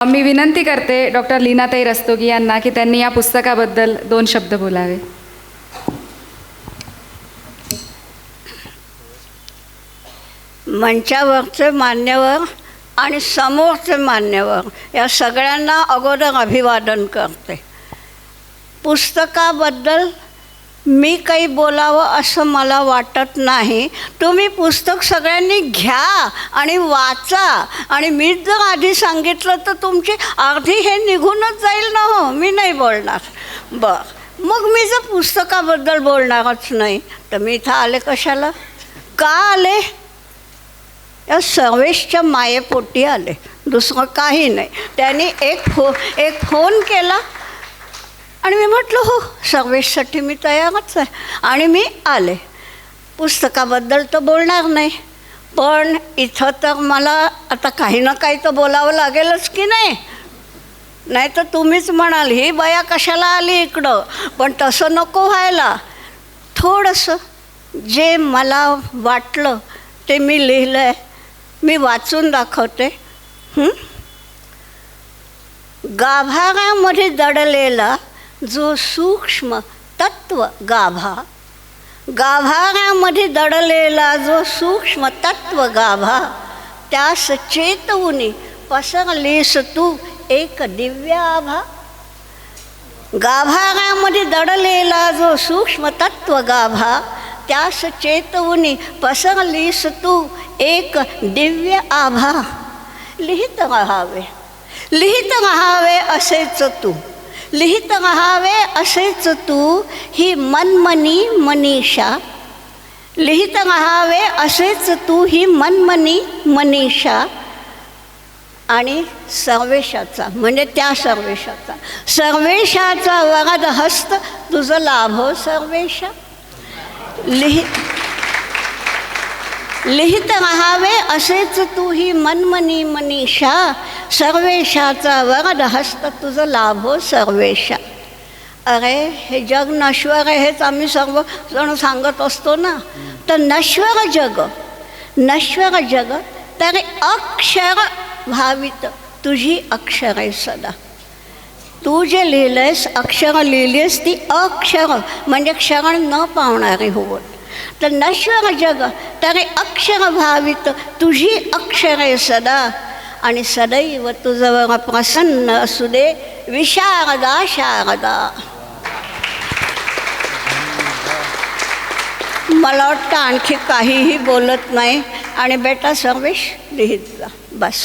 मी विनंती करते डॉक्टर लीनाताई रस्तोगी यांना की त्यांनी या पुस्तकाबद्दल दोन शब्द बोलावे. मंचावरचे मान्यवर आणि समोरचे मान्यवर या सगळ्यांना अगोदर अभिवादन करते. पुस्तकाबद्दल मी काही बोलावं असं मला वाटत नाही. तुम्ही पुस्तक सगळ्यांनी घ्या आणि वाचा. आणि मी जर आधी सांगितलं तर तुमची अर्धी हे निघूनच जाईल ना हो. मी नाही बोलणार. बरं. मग मी जर पुस्तकाबद्दल बोलणारच नाही तर मी इथं आले कशाला? का आले? या सर्वेशच्या मायेपोटी आले. दुसरं काही नाही. त्यांनी एक फो एक फोन केला. आणि मी म्हटलं हो सर्विससाठी मी तयारच आहे. आणि मी आले. पुस्तकाबद्दल तर बोलणार नाही पण इथं तर मला आता काही ना काही तर बोलावं लागेलच की नाही? नाही तर तुम्हीच म्हणाल ही बया कशाला आली इकडं? पण तसं नको व्हायला. थोडंसं जे मला वाटलं ते मी लिहिलं आहे मी वाचून दाखवते. गाभाऱ्यामध्ये दडलेला जो सूक्ष्म तत्व गाभा गाभाऱ्यामध्ये दडलेला जो सूक्ष्म तत्व गाभा त्यास चेतवुनी पसरलीस तू एक दिव्य आभा. गाभाऱ्यामध्ये दडलेला जो सूक्ष्म तत्व गाभा त्यास चेतवुनी पसरलीस तू एक दिव्य आभा. लिहित राहावे लिहित राहावे असेच तू. लिहित रहावे असेच तू ही मनमनी मनीषा. लिहित रहावे असेच तू ही मनमनी मनीषा. आणि सर्वेशाचा म्हणजे त्या सर्वेशाचा सर्वेशाचा वरद हस्त तुझं लाभो हो सर्वेशा लिहि लिहित राहावे असेच तू ही मनमनी मनीषा सर्वेशाचा वरद हस्त तुझं लाभो सर्वेशा अरे हे जग नश्वर आहे हेच आम्ही सर्व जण सांगत असतो ना? तर नश्वर जग नश्वर जग तरी अक्षर भावित तुझी अक्षर आहे सदा. तू जे लिहिलंयस अक्षरं लिहिलीस ती अक्षर म्हणजे क्षरण न पावणारी होवत तर नश्वर जग तरी अक्षर भावित तुझी अक्षरे सदा. आणि सदैव तुझं प्रसन्न असू दे विशारदा शारदा. मला वाटतं आणखी काहीही बोलत नाही. आणि बेटा सर्वेश लिहित जा. बस.